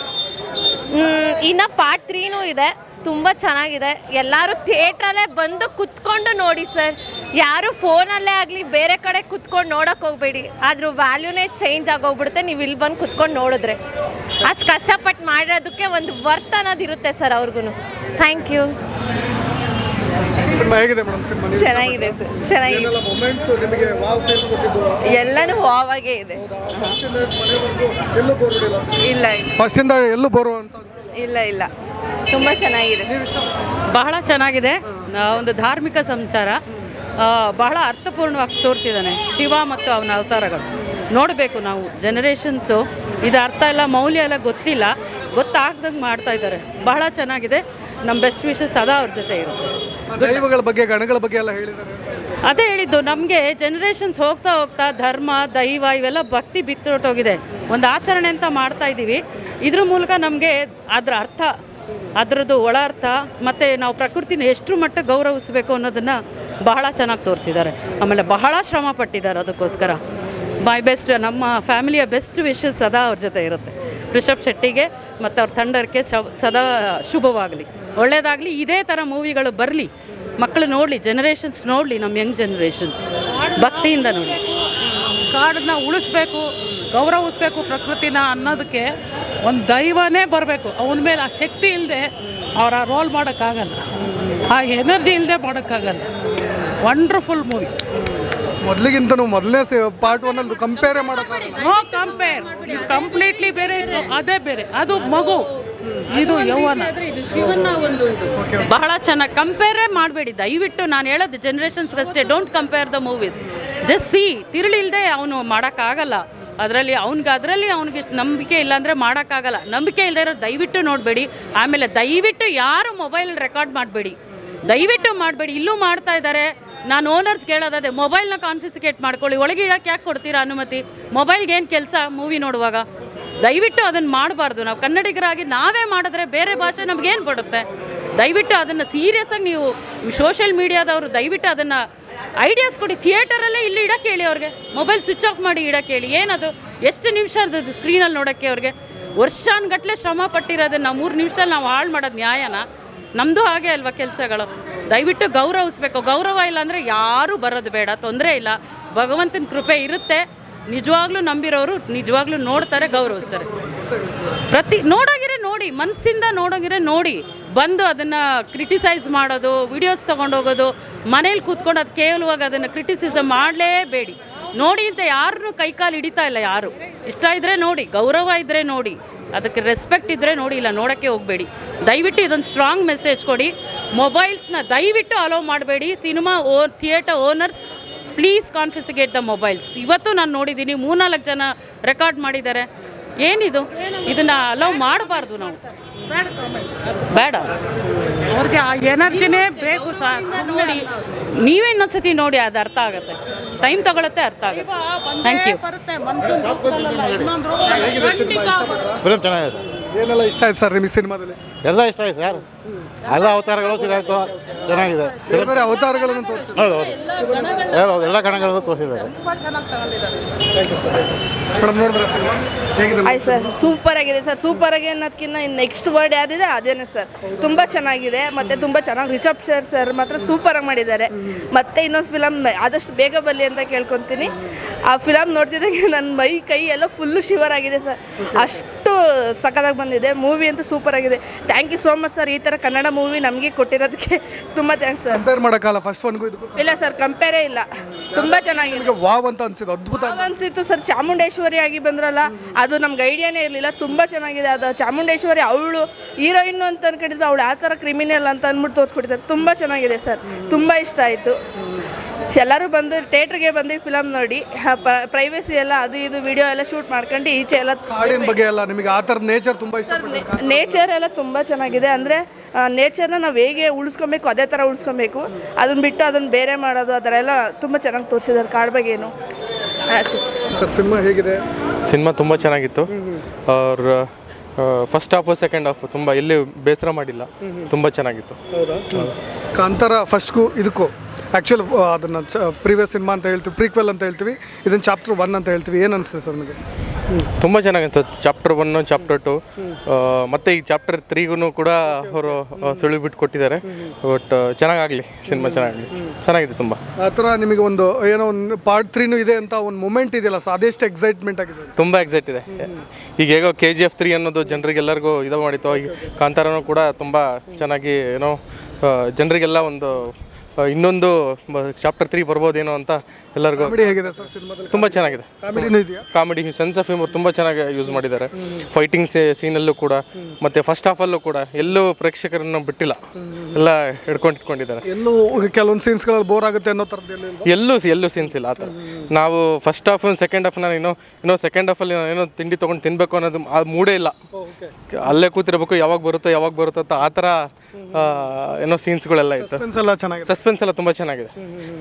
ಇನ್ನು ಪಾರ್ಟ್ ತ್ರೀನೂ ಇದೆ. ತುಂಬ ಚೆನ್ನಾಗಿದೆ. ಎಲ್ಲರೂ ಥಿಯೇಟ್ರಲ್ಲೇ ಬಂದು ಕುತ್ಕೊಂಡು ನೋಡಿ ಸರ್ ಯಾರು ಫೋನಲ್ಲೇ ಆಗಲಿ ಬೇರೆ ಕಡೆ ಕುತ್ಕೊಂಡು ನೋಡೋಕೆ ಹೋಗಬೇಡಿ. ಅದ್ರ ವ್ಯಾಲ್ಯೂನೇ ಚೇಂಜ್ ಆಗೋಗ್ಬಿಡುತ್ತೆ. ನೀವು ಇಲ್ಲಿ ಬಂದು ಕುತ್ಕೊಂಡು ನೋಡಿದ್ರೆ. ಅಷ್ಟು ಕಷ್ಟಪಟ್ಟು ಮಾಡಿರೋದಕ್ಕೆ ಒಂದು ವರ್ತ್ ಅನ್ನೋದಿರುತ್ತೆ ಸರ್ ಅವ್ರಿಗೂ ಥ್ಯಾಂಕ್ ಯು ಸಿನಿಮಾ ಹೇಗಿದೆ ಮೇಡಮ್? ಸಿನಿಮಾ ಚೆನ್ನಾಗಿದೆ ಸರ್. ಚೆನ್ನಾಗಿದೆ ಏನೆಲ್ಲ ಮೊಮೆಂಟ್ಸ್ ನಿಮಗೆ ವಾವ್ ಫೀಲ್ ಕೊಟ್ಟಿದ್ದು? ಎಲ್ಲನೂ ವಾವಾಗೇ ಇದೆ. ಫಸ್ಟ್ ಇಂದ ಮನೆವರೆಗೂ ಎಲ್ಲೂ ಬೋರ್ ಹೊಡಿಲ್ಲ ಇಲ್ಲ ಫಸ್ಟ್ ಇಂದ ಎಲ್ಲೂ ಬೋರ್ ಅಂತ ಅನ್ಸಿಲ್ಲ ಇಲ್ಲ ಇಲ್ಲ. ತುಂಬ ಚೆನ್ನಾಗಿದೆ. ನೀವು ಇಷ್ಟ ಬಹಳ ಚೆನ್ನಾಗಿದೆ. ಆ, ಒಂದು ಧಾರ್ಮಿಕ ಸಂಚಾರ. ಆ, ಬಹಳ ಅರ್ಥಪೂರ್ಣವಾಗಿ ತೋರಿಸಿದ್ದಾನೆ ಶಿವ ಮತ್ತು ಅವನ ಅವತಾರಗಳು. ನೋಡಬೇಕು ನಾವು ಜನರೇಷನ್ಸು ಇದು ಅರ್ಥ ಎಲ್ಲ ಮೌಲ್ಯ ಎಲ್ಲ ಗೊತ್ತಿಲ್ಲ. ಗೊತ್ತಾಗ್ದಂಗೆ ಮಾಡ್ತಾ ಇದ್ದಾರೆ. ಬಹಳ ಚೆನ್ನಾಗಿದೆ. ನಮ್ಮ ಬೆಸ್ಟ್ ವಿಶಸ್ ಸದಾ ಅವ್ರ ಜೊತೆ ಇರುತ್ತೆ. ದೈವಗಳ ಬಗ್ಗೆ, ಗಣಗಳ ಬಗ್ಗೆ ಎಲ್ಲ ಹೇಳಿದ್ದಾರೆ ಅದೇ ಹೇಳಿದ್ದು, ನಮಗೆ ಜನರೇಷನ್ಸ್ ಹೋಗ್ತಾ ಹೋಗ್ತಾ ಧರ್ಮ, ದೈವ ಇವೆಲ್ಲ ಭಕ್ತಿ ಬಿತ್ತೊಟ್ಟೋಗಿದೆ ಒಂದು ಆಚರಣೆ ಅಂತ ಮಾಡ್ತಾ ಇದ್ದೀವಿ. ಇದ್ರ ಮೂಲಕ ನಮಗೆ ಅದರ ಅರ್ಥ, ಅದರದ್ದು ಒಳ ಅರ್ಥ, ಮತ್ತು ನಾವು ಪ್ರಕೃತಿನ ಎಷ್ಟು ಮಟ್ಟ ಗೌರವಿಸಬೇಕು ಅನ್ನೋದನ್ನು ಬಹಳ ಚೆನ್ನಾಗಿ ತೋರಿಸಿದ್ದಾರೆ. ಆಮೇಲೆ ಬಹಳ ಶ್ರಮ ಪಟ್ಟಿದ್ದಾರೆ ಅದಕ್ಕೋಸ್ಕರ. ಮೈ ಬೆಸ್ಟ್ ನಮ್ಮ ಫ್ಯಾಮಿಲಿಯ ಬೆಸ್ಟ್ ವಿಶಸ್ ಸದಾ ಅವ್ರ ಜೊತೆ ಇರುತ್ತೆ. ರಿಷಬ್ ಶೆಟ್ಟಿಗೆ ಮತ್ತು ಅವ್ರ ತಂಡಕ್ಕೆ ಸದಾ ಶುಭವಾಗಲಿ. ಒಳ್ಳೆಯದಾಗಲಿ, ಇದೇ ಥರ ಮೂವಿಗಳು ಬರಲಿ, ಮಕ್ಕಳು ನೋಡಲಿ ಜನರೇಷನ್ಸ್ ನೋಡಲಿ, ನಮ್ಮ ಯಂಗ್ ಜನರೇಷನ್ಸ್ ಭಕ್ತಿಯಿಂದ ನೋಡಿ ಕಾಡನ್ನ ಉಳಿಸ್ಬೇಕು ಗೌರವಿಸ್ಬೇಕು ಪ್ರಕೃತಿನ ಅನ್ನೋದಕ್ಕೆ ಒಂದು ದೈವನೇ ಬರಬೇಕು. ಅವನ ಮೇಲೆ ಆ ಶಕ್ತಿ ಇಲ್ಲದೆ ಅವರ ರೋಲ್ ಮಾಡೋಕ್ಕಾಗಲ್ಲ. ಆ ಎನರ್ಜಿ ಇಲ್ಲದೆ ಮಾಡೋಕ್ಕಾಗಲ್ಲ. ವಂಡರ್ಫುಲ್ ಮೂವಿ ಮೊದಲಿಗಿಂತನೂ ಮೊದಲನೇ ಪಾರ್ಟ್ ಒನ್ ಅಲ್ಲಿ ಕಂಪೇರ್ ಮಾಡೋಕ್ಕಾಗಲ್ಲ ನೋ ಕಂಪೇರ್ ಕಂಪ್ಲೀಟ್ಲಿ ಬೇರೆ ಇತ್ತು. ಅದೇ ಬೇರೆ. ಅದು ಮಗು. ಇದು ಯೌವನ. ಬಹಳ ಚೆನ್ನಾಗಿ ಕಂಪೇರೇ ಮಾಡಬೇಡಿ. ದಯವಿಟ್ಟು ನಾನು ಹೇಳೋದು ಜನ್ರೇಷನ್ಸ್ಗಷ್ಟೇ don't compare the movies just see ತಿರುಳಿಲ್ದೆ ಅವನು ಮಾಡೋಕ್ಕಾಗಲ್ಲ. ಅದರಲ್ಲಿ ಅವ್ನಿಗೆ ಅದರಲ್ಲಿ ಅವ್ನಿಗೆ ನಂಬಿಕೆ ಇಲ್ಲಾಂದರೆ ಮಾಡೋಕ್ಕಾಗಲ್ಲ. ನಂಬಿಕೆ ಇಲ್ಲದೆ ಇರೋ ದಯವಿಟ್ಟು ನೋಡಬೇಡಿ. ಆಮೇಲೆ ದಯವಿಟ್ಟು ಯಾರು ಮೊಬೈಲ್ ರೆಕಾರ್ಡ್ ಮಾಡಬೇಡಿ. ದಯವಿಟ್ಟು ಮಾಡಬೇಡಿ. ಇಲ್ಲೂ ಮಾಡ್ತಾ ಇದ್ದಾರೆ ನಾನು ಓನರ್ಸ್ ಕೇಳೋದಾದ್ರೆ ಮೊಬೈಲ್ನ ಕಾನ್ಫಿಸಿಕೇಟ್ ಮಾಡ್ಕೊಳ್ಳಿ, ಒಳಗೆ ಇಡೋಕೆ ಯಾಕೆ ಕೊಡ್ತೀರಾ ಅನುಮತಿ? ಮೊಬೈಲ್ಗೆ ಏನು ಕೆಲಸ? ಮೂವಿ ನೋಡುವಾಗ? ದಯವಿಟ್ಟು ಅದನ್ನು ಮಾಡಬಾರ್ದು. ನಾವು ಕನ್ನಡಿಗರಾಗಿ ನಾವೇ ಮಾಡಿದ್ರೆ ಬೇರೆ ಭಾಷೆ ನಮಗೇನು ಬರುತ್ತೆ? ದಯವಿಟ್ಟು ಅದನ್ನು ಸೀರಿಯಸ್ಸಾಗಿ ನೀವು ಸೋಷಿಯಲ್ ಮೀಡಿಯಾದವರು ದಯವಿಟ್ಟು ಅದನ್ನು ಐಡಿಯಾಸ್ ಕೊಡಿ. ಥಿಯೇಟರಲ್ಲೇ ಇಲ್ಲಿ ಇಡಕ್ಕೆ ಹೇಳಿ ಅವ್ರಿಗೆ. ಮೊಬೈಲ್ ಸ್ವಿಚ್ ಆಫ್ ಮಾಡಿ ಇಡಕ್ಕೆ ಹೇಳಿ. ಏನದು? ಎಷ್ಟು ನಿಮಿಷ ಅದು ಸ್ಕ್ರೀನಲ್ಲಿ ನೋಡೋಕ್ಕೆ ಅವ್ರಿಗೆ? ವರ್ಷಾನ್ಗಟ್ಲೆ ಶ್ರಮ ಪಟ್ಟಿರೋದನ್ನು ಮೂರು ನಿಮಿಷದಲ್ಲಿ ನಾವು ಹಾಳು ಮಾಡೋದು ನ್ಯಾಯನ? ನಮ್ಮದು ಹಾಗೆ ಅಲ್ವಾ ಕೆಲಸಗಳು? ದಯವಿಟ್ಟು ಗೌರವಿಸ್ಬೇಕು. ಗೌರವ ಇಲ್ಲ ಅಂದರೆ ಯಾರೂ ಬರೋದು ಬೇಡ. ತೊಂದರೆ ಇಲ್ಲ. ಭಗವಂತನ ಕೃಪೆ ಇರುತ್ತೆ. ನಿಜವಾಗ್ಲೂ ನಂಬಿರೋರು ನಿಜವಾಗ್ಲೂ ನೋಡ್ತಾರೆ, ಗೌರವಿಸ್ತಾರೆ. ಪ್ರತಿ ನೋಡೋಗಿರೆ ನೋಡಿ ಮನಸ್ಸಿಂದ ನೋಡೋಗಿರೆ ನೋಡಿ. ಬಂದು ಅದನ್ನು ಕ್ರಿಟಿಸೈಸ್ ಮಾಡೋದು, ವಿಡಿಯೋಸ್ ತೊಗೊಂಡೋಗೋದು ಮನೇಲಿ ಕೂತ್ಕೊಂಡು ಅದು ಕೇವಲವಾಗಿ ಅದನ್ನು ಕ್ರಿಟಿಸಿಸಮ್ ಮಾಡಲೇಬೇಡಿ. ನೋಡಿ ಅಂತ ಯಾರನ್ನೂ ಕೈಕಾಲು ಹಿಡಿತಾ ಇಲ್ಲ ಯಾರು. ಇಷ್ಟ ಇದ್ದರೆ ನೋಡಿ, ಗೌರವ ಇದ್ದರೆ ನೋಡಿ. ಅದಕ್ಕೆ ರೆಸ್ಪೆಕ್ಟ್ ಇದ್ದರೆ ನೋಡಿ ಇಲ್ಲ ನೋಡೋಕ್ಕೆ ಹೋಗಬೇಡಿ. ದಯವಿಟ್ಟು ಇದೊಂದು ಸ್ಟ್ರಾಂಗ್ ಮೆಸೇಜ್ ಕೊಡಿ. ಮೊಬೈಲ್ಸ್ನ ದಯವಿಟ್ಟು ಅಲೋ ಮಾಡಬೇಡಿ. Cinema O theatre owners please confiscate the mobiles ಇವತ್ತು ನಾನು ನೋಡಿದ್ದೀನಿ ಮೂರ್ನಾಲ್ಕು ಜನ ರೆಕಾರ್ಡ್ ಮಾಡಿದ್ದಾರೆ. ಏನಿದು? ಇದನ್ನು ಅಲೋ ಮಾಡಬಾರ್ದು ನಾವು. ಬೇಡ. ಅವ್ರಿಗೆ ಆ ಎನರ್ಜಿನೇ ಬೇಕು ಸರ್ ನೋಡಿ ನೀವೇ ಇನ್ನೊಂದ್ಸತಿ ನೋಡಿ ಅದು ಅರ್ಥ ಆಗುತ್ತೆ. ಟೈಮ್ ತಗೊಳತ್ತೆ ಅರ್ಥ ಆಗುತ್ತೆ. ಥ್ಯಾಂಕ್ ಯು ಬರುತ್ತೆ ಇನ್ನೊಂದು ಫಿಲ್ಮ್ ಚೆನ್ನಾಗಿದೆ. ಏನೆಲ್ಲ ಇಷ್ಟ ಆಯ್ತು ಸರ್ ನಿಮ್ಮ ಸಿನಿಮಾದಲ್ಲಿ? ಎಲ್ಲ ಇಷ್ಟ ಆಯ್ತು ಸರ್. ಎಲ್ಲ ಅವತಾರಗಳು ಚೆನ್ನಾಗಿತ್ತು ಚೆನ್ನಾಗಿದೆ. ಬೇರೆ ಬೇರೆ ಅವತಾರಗಳನ್ನು ತೋರಿಸಿ ಹೌದು ಹೌದು. ಎಲ್ಲ ಕಣಗಳನ್ನು ತೋರಿಸಿದ್ದಾರೆ. ಮೇಡಮ್ ನೋಡಿದ್ರೆ ಸಿನಿಮಾ? ಹೇಗಿದೆ ಆಯ್ತು ಸರ್ ಸೂಪರ್ ಆಗಿದೆ ಸರ್. ಸೂಪರ್ ಆಗಿ ಅನ್ನೋದಕ್ಕಿಂತ ನೆಕ್ಸ್ಟ್ ವರ್ಡ್ ಯಾವ್ದಿದೆ ಅದೇನೆ ಸರ್. ತುಂಬ ಚೆನ್ನಾಗಿದೆ ಮತ್ತೆ ತುಂಬ ಚೆನ್ನಾಗಿ ರಿಷಬ್ ಶರ್ ಸರ್ ಮಾತ್ರ ಸೂಪರಾಗಿ ಮಾಡಿದ್ದಾರೆ. ಮತ್ತೆ ಇನ್ನೊಂದು ಫಿಲಮ್ ಆದಷ್ಟು ಬೇಗ ಬರಲಿ ಅಂತ ಕೇಳ್ಕೊತೀನಿ. ಆ ಫಿಲಮ್ ನೋಡ್ತಿದ್ದಂಗೆ ನನ್ನ ಮೈ ಕೈ ಎಲ್ಲ ಫುಲ್ಲು ಶಿವರ್ ಆಗಿದೆ ಸರ್ ಅಷ್ಟು ಸಖತ್ತಾಗಿ ಬಂದಿದೆ. ಮೂವಿ ಅಂತೂ ಸೂಪರ್ ಆಗಿದೆ. Thank you so much sir ಈ ಥರ ಕನ್ನಡ ಮೂವಿ ನಮಗೆ ಕೊಟ್ಟಿರೋದಕ್ಕೆ ತುಂಬ ಥ್ಯಾಂಕ್ಸ್ ಸರ್ ಕಂಪೇರ್ ಮಾಡೋಕ್ಕಲ್ಲ ಫಸ್ಟ್ ಒನ್ಗೂ ಇದು ಇಲ್ಲ ಸರ್ ಕಂಪೇರೇ ಇಲ್ಲ. ತುಂಬ ಚೆನ್ನಾಗಿದೆ. ನನಗೆ ವಾವ್ ಅಂತ ಅನ್ಸಿದ್ದು ಅದ್ಭುತ ಅಂತ. ಅನ್ಸಿತ್ತು ಸರ್ ಚಾಮುಂಡೇಶ್ವರಿ ಆಗಿ ಬಂದ್ರಲ್ಲ ಅದು ನಮ್ಗೆ ಐಡಿಯಾನೇ ಇರಲಿಲ್ಲ. ತುಂಬ ಚೆನ್ನಾಗಿದೆ. ಅದು ಚಾಮುಂಡೇಶ್ವರಿ ಅವಳು ಹೀರೋಯಿನ್ ಅಂತ ಅನ್ಕೊಂಡಿದ್ರು ಅವಳು ಆ ಥರ ಕ್ರಿಮಿನಲ್ ಅಂತ ಅಂದ್ಬಿಟ್ಟು ತೋರಿಸ್ಕೊಟ್ಟಿದ್ದಾರೆ. ತುಂಬ ಚೆನ್ನಾಗಿದೆ ಸರ್ ತುಂಬ ಇಷ್ಟ ಆಯಿತು. ಎಲ್ಲರೂ ಬಂದು ಥಿಯೇಟ್ರಿಗೆ ಬಂದು ಫಿಲಮ್ ನೋಡಿ ಪ್ರೈವೇಸಿ ಎಲ್ಲ ಅದು ಇದು ವಿಡಿಯೋ ಎಲ್ಲ ಶೂಟ್ ಮಾಡ್ಕೊಂಡು ಈಚೆ ಎಲ್ಲ ಕಾಡಿನ ಬಗ್ಗೆ ಎಲ್ಲ ನಿಮಗೆ ಆ ಥರದ ನೇಚರ್ ತುಂಬ ಇಷ್ಟ ನೇಚರ್ ಎಲ್ಲ ತುಂಬ ಚೆನ್ನಾಗಿದೆ. ಅಂದರೆ ನೇಚರ್ನ ನಾವು ಹೇಗೆ ಉಳಿಸ್ಕೊಬೇಕು ಅದೇ ಥರ ಉಳಿಸ್ಕೊಬೇಕು. ಅದನ್ನ ಬಿಟ್ಟು ಅದನ್ನು ಬೇರೆ ಮಾಡೋದು ಆ ಥರ ಎಲ್ಲ ತುಂಬ ಚೆನ್ನಾಗಿ ತೋರಿಸಿದ್ದಾರೆ. ಕಾಡು ಬಗ್ಗೆ ಏನು? ಸಿನಿಮಾ ಹೇಗಿದೆ? ಸಿನಿಮಾ ತುಂಬ ಚೆನ್ನಾಗಿತ್ತು. ಅವ್ರ ಫಸ್ಟ್ ಹಾಫ್ ಸೆಕೆಂಡ್ ಹಾಫ್ ತುಂಬ ಎಲ್ಲಿ ಬೇಸರ ಮಾಡಿಲ್ಲ. ತುಂಬ ಚೆನ್ನಾಗಿತ್ತು. ಹೌದಾ? ಕಾಂತಾರ ಫಸ್ಟ್ಗೂ ಇದಕ್ಕೂ. ಆ್ಯಕ್ಚುಲ್ ಅದನ್ನು ಪ್ರೀವಿಯಸ್ ಸಿನಿಮಾ ಅಂತ ಹೇಳ್ತೀವಿ ಪ್ರೀಕ್ವೆಲ್ ಅಂತ ಹೇಳ್ತೀವಿ ಇದನ್ನು ಚಾಪ್ಟರ್ ಒನ್ ಅಂತ ಹೇಳ್ತೀವಿ. ಏನು ಅನಿಸ್ತದೆ ಸರ್ ನಿಮಗೆ? ತುಂಬ ಚೆನ್ನಾಗಿತ್ತು. ಚಾಪ್ಟರ್ ಒನ್ ಚಾಪ್ಟರ್ ಟು ಮತ್ತೆ ಈ ಚಾಪ್ಟರ್ ತ್ರೀಗೂ ಕೂಡ ಅವರು ಸುಳಿ ಬಿಟ್ಟು ಕೊಟ್ಟಿದ್ದಾರೆ. ಬಟ್ ಚೆನ್ನಾಗಾಗಲಿ ಸಿನಿಮಾ ಚೆನ್ನಾಗಲಿ ಚೆನ್ನಾಗಿದೆ ತುಂಬ. ಆ ಥರ ನಿಮಗೆ ಒಂದು ಏನೋ ಒಂದು ಪಾರ್ಟ್ ತ್ರೀನೂ ಇದೆ ಅಂತ ಒಂದು ಮೂಮೆಂಟ್ ಇದೆಯಲ್ಲ ಸೊ ಅದೆಷ್ಟು ಎಕ್ಸೈಟ್ಮೆಂಟ್ ಆಗಿದೆ? ತುಂಬ ಎಕ್ಸೈಟ್ ಇದೆ. ಈಗ ಹೇಗೋ ಕೆ ಜಿ ಎಫ್ ತ್ರೀ ಅನ್ನೋದು ಜನರಿಗೆಲ್ಲರಿಗೂ ಇದು ಮಾಡಿತ್ತು. ಈಗ ಕಾಂತಾರನೂ ಕೂಡ ತುಂಬ ಚೆನ್ನಾಗಿ ಏನೋ ಜನರಿಗೆಲ್ಲ ಒಂದು ಇನ್ನೊಂದು ಚಾಪ್ಟರ್ ತ್ರೀ ಬರ್ಬೋದೇನೋ ಅಂತ ಎಲ್ಲರಿಗೂ ಕಾಮಿಡಿ ಹೇಗಿದೆ ಸರ್ ಸಿನಿಮಾದಲ್ಲಿ? ತುಂಬ ಚೆನ್ನಾಗಿದೆ. ಕಾಮಿಡಿನೂ ಇದೆಯಾ? ಕಾಮಿಡಿ ಸೆನ್ಸ್ ಆಫ್ ಹ್ಯೂಮರ್ ತುಂಬ ಚೆನ್ನಾಗಿ ಯೂಸ್ ಮಾಡಿದ್ದಾರೆ. ಫೈಟಿಂಗ್ ಸೀನಲ್ಲೂ ಕೂಡ ಮತ್ತೆ ಫಸ್ಟ್ ಹಾಫಲ್ಲೂ ಕೂಡ ಎಲ್ಲೂ ಪ್ರೇಕ್ಷಕರನ್ನು ಬಿಟ್ಟಿಲ್ಲ. ಎಲ್ಲ ಹಿಡ್ಕೊಂಡು ಇಟ್ಕೊಂಡಿದ್ದಾರೆ ಎಲ್ಲೂ ಕೆಲವೊಂದು ಸೀನ್ಸ್ಗಳಲ್ಲಿ ಬೋರ್ ಆಗುತ್ತೆ ಅನ್ನೋ ಥರದ್ದು ಎಲ್ಲೂ? ಎಲ್ಲೂ ಸೀನ್ಸ್ ಇಲ್ಲ ಆ ಥರ. ನಾವು ಫಸ್ಟ್ ಹಾಫ್ ಸೆಕೆಂಡ್ ಹಾಫ್ ನಾನು ಇನ್ನೂ ಇನ್ನೂ ಸೆಕೆಂಡ್ ಹಾಫಲ್ಲಿ ಏನೋ ತಿಂಡಿ ತೊಗೊಂಡು ತಿನ್ನಬೇಕು ಅನ್ನೋದು ಆ ಮೂಡೇ ಇಲ್ಲ. ಅಲ್ಲೇ ಕೂತಿರ್ಬೇಕು ಯಾವಾಗ ಬರುತ್ತೋ ಯಾವಾಗ ಬರುತ್ತೋ ಅಂತ ಆ ಥರ ಏನೋ ಸೀನ್ಸ್ಗಳೆಲ್ಲ ಇತ್ತು. ಸಸ್ಪೆನ್ಸ್ ಎಲ್ಲ ಚೆನ್ನಾಗಿದೆ. ಸಸ್ಪೆನ್ಸ್ ಎಲ್ಲ ತುಂಬ ಚೆನ್ನಾಗಿದೆ.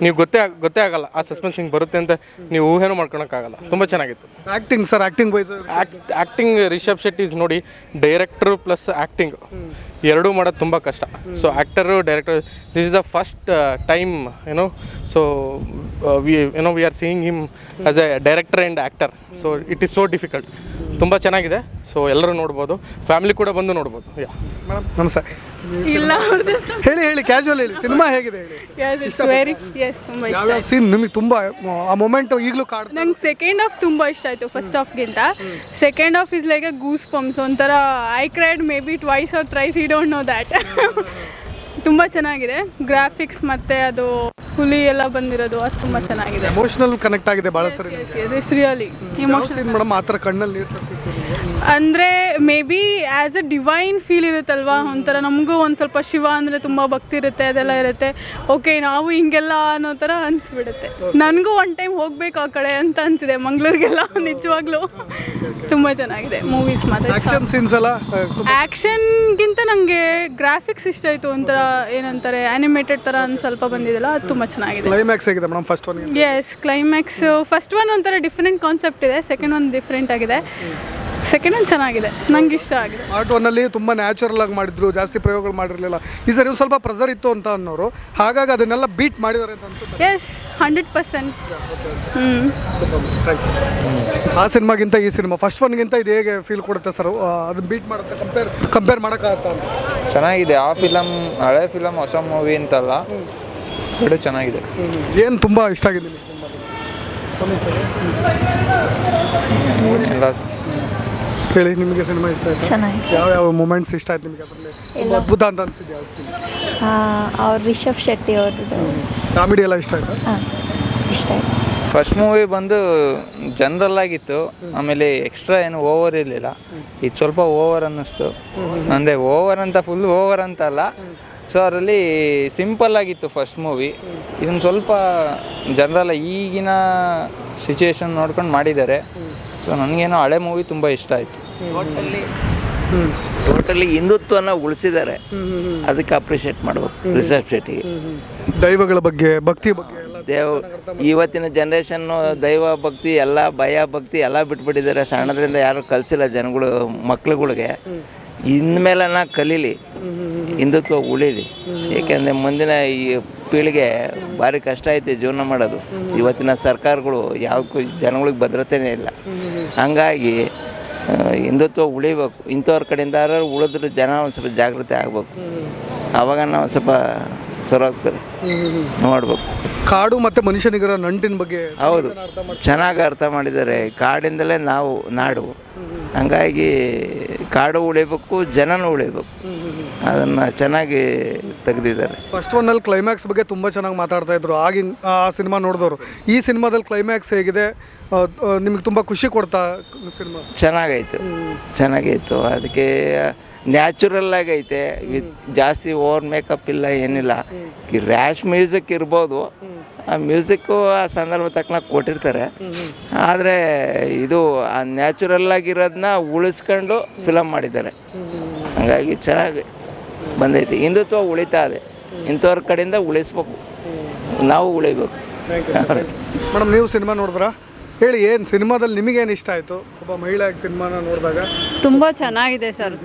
ನೀವು ಗೊತ್ತೇ ಗೊತ್ತೇ ಆಗಲ್ಲ ಆ ಸಸ್ಪೆನ್ಸ್ ಹಿಂಗೆ ಬರುತ್ತೆ ಅಂತ ನೀವು ಊಹೆನೂ ಮಾಡ್ಕೊಳಕ್ಕಾಗಲ್ಲ. ತುಂಬ ಚೆನ್ನಾಗಿತ್ತು. Acting sir acting wise acting Rishab Shetty is ನೋಡಿ ಡೈರೆಕ್ಟ್ರು ಪ್ಲಸ್ ಆ್ಯಕ್ಟಿಂಗ್ ಎರಡೂ ಮಾಡೋದು ತುಂಬ ಕಷ್ಟ. So actor director this is the first time ಏನೋ ಸೊ ವಿ ಏನೋ we are seeing him as a director and actor so it is so difficult ತುಂಬ ಚೆನ್ನಾಗಿದೆ. So ಎಲ್ಲರೂ ನೋಡ್ಬೋದು. ಫ್ಯಾಮಿಲಿ ಕೂಡ ಬಂದು ನೋಡ್ಬೋದು. ಯಾ ಮೇಡಮ್ ನಮಸ್ತೆ. ಹೇಳಿ ಹೇಳಿ ಕ್ಯಾಶುವಲ್ ಹೇಳಿ. ಸಿನಿಮಾ ಹೇಗಿದೆ ಹೇಳಿ? ವೆರಿ ಎಸ್ ತುಂಬ ಇಷ್ಟ ಸೀನ್ ನಿಮಗೆ ತುಂಬ ಆ ಮೊಮೆಂಟ್ ಈಗಲೂ ಕಾಡ್ ನಂಗೆ ಸೆಕೆಂಡ್ ಹಾಫ್ ತುಂಬ ಇಷ್ಟ ಆಯಿತು first ಹಾಫ್ಗಿಂತ second half is like a goosebumps ಒಂಥರ I cried maybe twice or thrice I don't know that ತುಂಬ ಚೆನ್ನಾಗಿದೆ. ಗ್ರಾಫಿಕ್ಸ್ ಮತ್ತು ಅದು ಹುಲಿ ಎಲ್ಲ ಬಂದಿರೋದು ಅದು ತುಂಬ ಚೆನ್ನಾಗಿದೆ. ಎಮೋಷನಲ್ ಕನೆಕ್ಟ್ ಆಗಿದೆ ಬಹಳ ಸರಿ ಇಟ್ಸ್ ರಿಯಲಿ ಎಮೋಷನ್ ಮೇಡಮ್ ಆ ಥರ ಕಣ್ಣಲ್ಲಿ ನೀರು ತರಿಸಿ. ಅಂದರೆ maybe as a divine feel ಇರುತ್ತಲ್ವಾ? ಒಂಥರ ನಮಗೂ ಒಂದು ಸ್ವಲ್ಪ ಶಿವ ಅಂದರೆ ತುಂಬ ಭಕ್ತಿ ಇರುತ್ತೆ ಅದೆಲ್ಲ ಇರುತ್ತೆ. ಓಕೆ ನಾವು ಹಿಂಗೆಲ್ಲ ಅನ್ನೋ ಥರ ಅನಿಸ್ಬಿಡುತ್ತೆ. ನನಗೂ ಒನ್ ಟೈಮ್ ಹೋಗ್ಬೇಕು ಆ ಕಡೆ ಅಂತ ಅನಿಸಿದೆ. ಮಂಗಳೂರಿಗೆಲ್ಲ ನಿಜವಾಗ್ಲೂ ತುಂಬ ಚೆನ್ನಾಗಿದೆ ಮೂವೀಸ್ ಮಾತ್ರ. ಆ್ಯಕ್ಷನ್ಗಿಂತ ನನಗೆ ಗ್ರಾಫಿಕ್ಸ್ ಇಷ್ಟ ಆಯಿತು ಒಂಥರ ಏನಂತಾರೆ ಆ್ಯನಿಮೇಟೆಡ್ ಥರ ಒಂದು ಸ್ವಲ್ಪ ಬಂದಿದೆಲ್ಲ ಅದು ತುಂಬ ಚೆನ್ನಾಗಿದೆ. ಕ್ಲೈಮ್ಯಾಕ್ಸ್ ಆಗಿದೆ madam first one yes climax first one ಒಂಥರ ಡಿಫ್ರೆಂಟ್ ಕಾನ್ಸೆಪ್ಟ್ ಇದೆ ಸೆಕೆಂಡ್ ಒನ್ ಡಿಫ್ರೆಂಟ್ ಆಗಿದೆ. ಸೆಕೆಂಡ್ ಒನ್ ಚೆನ್ನಾಗಿದೆ. ನಂಗೆ ಇಷ್ಟ ಆಗಿದೆ. ಪಾರ್ಟ್ ಒನ್ನಲ್ಲಿ ತುಂಬ ನ್ಯಾಚುರಲ್ ಆಗಿ ಮಾಡಿದ್ರು ಜಾಸ್ತಿ ಪ್ರಯೋಗಗಳು ಮಾಡಿರಲಿಲ್ಲ. ಈ ಸರಿ ಒಂದು ಸ್ವಲ್ಪ ಪ್ರೆಸರ್ ಇತ್ತು ಅಂತ ಅನ್ನೋರು. ಹಾಗಾಗಿ ಅದನ್ನೆಲ್ಲ ಬೀಟ್ ಮಾಡಿದ್ದಾರೆ ಅಂತ ಅನ್ಸುತ್ತೆ. ಎಸ್ ಹಂಡ್ರೆಡ್ ಪರ್ಸೆಂಟ್ ಹ್ಞೂ ಯು ಆ ಸಿನಿಮಾಗಿಂತ ಈ ಸಿನಿಮಾ ಫಸ್ಟ್ ಒನ್ಗಿಂತ ಇದು ಹೇಗೆ ಫೀಲ್ ಕೊಡುತ್ತೆ ಸರ್ ಅದನ್ನ ಬೀಟ್ ಮಾಡುತ್ತೆ ಕಂಪೇರ್ ಕಂಪೇರ್ ಮಾಡೋಕ್ಕಾಗತ್ತ ಅಂತ? ಚೆನ್ನಾಗಿದೆ. ಆ ಫಿಲಮ್ ಹಳೆ ಫಿಲಮ್ ಹೊಸ ಮೂವಿ ಅಂತಲ್ಲ ಎರಡು ಚೆನ್ನಾಗಿದೆ. ಏನು ತುಂಬ ಇಷ್ಟ ಆಗಿದೆ ನಿಮಗೆ ಎಲ್ಲ ಹೇಳಿ ನಿಮಗೆ ಸಿನಿಮಾ ಇಷ್ಟ ಆಯ್ತು? ಚೆನ್ನಾಗಿದೆ. ಯಾವ ಯಾವ ಮೂಮೆಂಟ್ಸ್ ಇಷ್ಟ ಆಯ್ತು ನಿಮಗೆ ಅದರಲ್ಲಿ? ಅದ್ಭುತ ಅಂತ ಅನ್ಸಿದ್ದೆ ಯಾವ ಸಿನಿಮಾ? ಅವ್ರು ರಿಷಬ್ ಶೆಟ್ಟಿ ಅವ್ರದ್ದು. ಕಾಮಿಡಿ ಎಲ್ಲ ಇಷ್ಟ ಆಯ್ತಾ? ಇಷ್ಟ ಆಯ್ತು. ಫಸ್ಟ್ ಮೂವಿ ಬಂದು ಜನರಲ್ ಆಗಿತ್ತು. ಆಮೇಲೆ ಎಕ್ಸ್ಟ್ರಾ ಏನು ಓವರ್ ಇರಲಿಲ್ಲ. ಇದು ಸ್ವಲ್ಪ ಓವರ್ ಅನ್ನಿಸ್ತು. ಅಂದರೆ ಓವರ್ ಅಂತ ಫುಲ್ ಓವರ್ ಅಂತ ಅಲ್ಲ. ಸೊ ಅದರಲ್ಲಿ ಸಿಂಪಲ್ ಆಗಿತ್ತು ಫಸ್ಟ್ ಮೂವಿ ಇದನ್ನು ಸ್ವಲ್ಪ ಜನರಲ್ ಈಗಿನ ಸಿಚುವೇಶನ್ ನೋಡ್ಕೊಂಡು ಮಾಡಿದ್ದಾರೆ. ಸೊ ನನಗೇನು ಹಳೆ ಮೂವಿ ತುಂಬ ಇಷ್ಟ ಆಯಿತು. ಟೋಟಲಿ ಹಿಂದುತ್ವನ ಉಳಿಸಿದ್ದಾರೆ. ಅದಕ್ಕೆ ಅಪ್ರಿಷಿಯೇಟ್ ಮಾಡಬೇಕು. ರಿಷಬ್ ಶೆಟ್ಟಿಗೆ ದೈವಗಳ ಬಗ್ಗೆ ಭಕ್ತಿ ಬಗ್ಗೆ ಎಲ್ಲ ದೇವ್ ಇವತ್ತಿನ ಜನ್ರೇಷನ್ನು ದೈವ ಭಕ್ತಿ ಎಲ್ಲ ಭಯ ಭಕ್ತಿ ಎಲ್ಲ ಬಿಟ್ಬಿಟ್ಟಿದ್ದಾರೆ. ಸಣ್ಣದ್ರಿಂದ ಯಾರು ಕಲಿಸಿಲ್ಲ ಜನಗಳು ಮಕ್ಳುಗಳಿಗೆ. ಇನ್ಮೇಲನ ಕಲೀಲಿ. ಹಿಂದುತ್ವ ಉಳೀಲಿ. ಏಕೆಂದರೆ ಮುಂದಿನ ಈ ಪೀಳಿಗೆ ಭಾರಿ ಕಷ್ಟ ಐತಿ ಜೀವನ ಮಾಡೋದು. ಇವತ್ತಿನ ಸರ್ಕಾರಗಳು ಯಾವಕ್ಕೂ ಜನಗಳಿಗೆ ಭದ್ರತೆನೇ ಇಲ್ಲ. ಹಂಗಾಗಿ ಹಿಂದುತ್ವ ಉಳಿಬೇಕು. ಇಂಥವ್ರ ಕಡೆಯಿಂದ ಉಳಿದ್ರೆ ಜನ ಒಂದು ಸ್ವಲ್ಪ ಜಾಗೃತಿ ಆಗಬೇಕು. ಆವಾಗ ನಾವು ಸ್ವಲ್ಪ ಸೊರಗ್ತಾರೆ ನೋಡ್ಬೇಕು. ಕಾಡು ಮತ್ತೆ ಮನುಷ್ಯನಿಗಿರೋ ನಂಟಿನ ಬಗ್ಗೆ ಹೌದು. ಚೆನ್ನಾಗಿ ಅರ್ಥ ಮಾಡಿದ್ದಾರೆ. ಕಾಡಿಂದಲೇ ನಾವು ನಾಡು. ಹಂಗಾಗಿ ಕಾಡು ಉಳಿಬೇಕು ಜನನೂ ಉಳಿಬೇಕು. ಅದನ್ನು ಚೆನ್ನಾಗಿ ತೆಗೆದಿದ್ದಾರೆ. ಫಸ್ಟ್ ಒನ್ನಲ್ಲಿ ಕ್ಲೈಮ್ಯಾಕ್ಸ್ ಬಗ್ಗೆ ತುಂಬ ಚೆನ್ನಾಗಿ ಮಾತಾಡ್ತಾ ಇದ್ರು. ಆಗಿನ ಆ ಸಿನಿಮಾ ನೋಡಿದವರು. ಈ ಸಿನಿಮಾದಲ್ಲಿ ಕ್ಲೈಮ್ಯಾಕ್ಸ್ ಹೇಗಿದೆ? ನಿಮಗೆ ತುಂಬ ಖುಷಿ ಕೊಡ್ತಾ ಸಿನಿಮಾ? ಚೆನ್ನಾಗೈತು. ಚೆನ್ನಾಗೈತು. ಅದಕ್ಕೆ ನ್ಯಾಚುರಲ್ ಆಗೈತೆ ವಿತ್ ಜಾಸ್ತಿ ಓವರ್ ಮೇಕಪ್ ಇಲ್ಲ ಏನಿಲ್ಲ. ಈ ರ್ಯಾಶ್ ಮ್ಯೂಸಿಕ್ ಇರ್ಬೋದು. ಆ ಮ್ಯೂಸಿಕ್ಕು ಆ ಸಂದರ್ಭ ತಕ್ಕನ ಕೊಟ್ಟಿರ್ತಾರೆ. ಆದರೆ ಇದು ಆ ನ್ಯಾಚುರಲ್ ಆಗಿರೋದನ್ನ ಉಳಿಸ್ಕೊಂಡು ಫಿಲಮ್ ಮಾಡಿದ್ದಾರೆ. ಹಾಗಾಗಿ ಚೆನ್ನಾಗಿ ಬಂದೈತಿ. ಹಿಂದುತ್ವ ಉಳಿತಾ ಇದೆ. ಇಂಥವ್ರ ಕಡೆಯಿಂದ ಉಳಿಸ್ಬೇಕು. ನಾವು ಉಳಿಬೇಕು. ಮೇಡಮ್ ನೀವು ಸಿನಿಮಾ ನೋಡಿದ್ರಾ? ಹೇಳಿ ಏನು ಸಿನಿಮಾದಲ್ಲಿ ನಿಮಗೇನು ಇಷ್ಟ ಆಯಿತು? ಒಬ್ಬ ಮಹಿಳೆಯಾಗಿ ಸಿನಿಮಾನ ನೋಡಿದಾಗ? ತುಂಬ ಚೆನ್ನಾಗಿದೆ ಸರ್